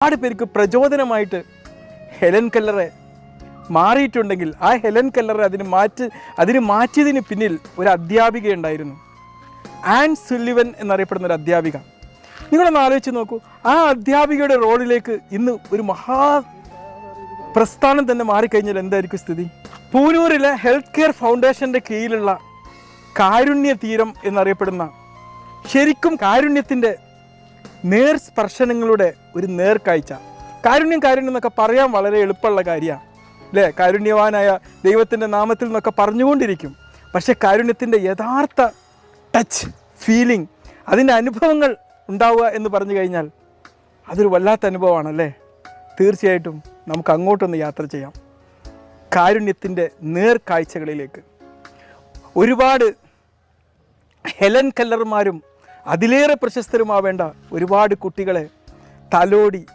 ഒരുപാട് പേർക്ക് പ്രചോദനമായിട്ട് ഹെലൻ കല്ലറെ മാറിയിട്ടുണ്ടെങ്കിൽ ആ ഹെലൻ കല്ലറെ അതിന് മാറ്റി അതിന് മാറ്റിയതിന് പിന്നിൽ ഒരു അധ്യാപിക ഉണ്ടായിരുന്നു. ആൻ സുല്ലിവൻ എന്നറിയപ്പെടുന്ന ഒരു അധ്യാപിക. നിങ്ങളൊന്ന് ആലോചിച്ച് നോക്കൂ. ആ അധ്യാപികയുടെ റോളിലേക്ക് ഇന്ന് ഒരു മഹാ പ്രസ്ഥാനം തന്നെ മാറിക്കഴിഞ്ഞാൽ എന്തായിരിക്കും സ്ഥിതി? പൂനൂരിലെ ഹെൽത്ത് കെയർ ഫൗണ്ടേഷന്റെ കീഴിലുള്ള കാരുണ്യ തീരം എന്നറിയപ്പെടുന്ന ശരിക്കും കാരുണ്യത്തിന്റെ നേർ സ്പർശനങ്ങളുടെ ഒരു നേർക്കാഴ്ച കാരുണ്യം കാരുണ്യം എന്നൊക്കെ പറയാൻ വളരെ എളുപ്പമുള്ള കാര്യമാണ്. അല്ലേ? കാരുണ്യവാനായ ദൈവത്തിന്റെ നാമത്തിൽ നിന്നൊക്കെ പറഞ്ഞുകൊണ്ടിരിക്കും. പക്ഷേ കാരുണ്യത്തിന്റെ യഥാർത്ഥ ടച്ച് ഫീലിംഗ് അതിന്റെ അനുഭവങ്ങൾ ഉണ്ടാവുക എന്ന് പറഞ്ഞു കഴിഞ്ഞാൽ അതൊരു വല്ലാത്ത അനുഭവമാണല്ലേ തീർച്ചയായിട്ടും നമുക്ക് അങ്ങോട്ടൊന്ന് യാത്ര ചെയ്യാം. കാരുണ്യത്തിന്റെ നേർക്കാഴ്ചകളിലേക്ക് ഒരുപാട് ഹെലൻ കല്ലർമാരും അതിലേറെ പ്രശസ്തരുമാവേണ്ട ഒരുപാട് കുട്ടികളെ തലോടി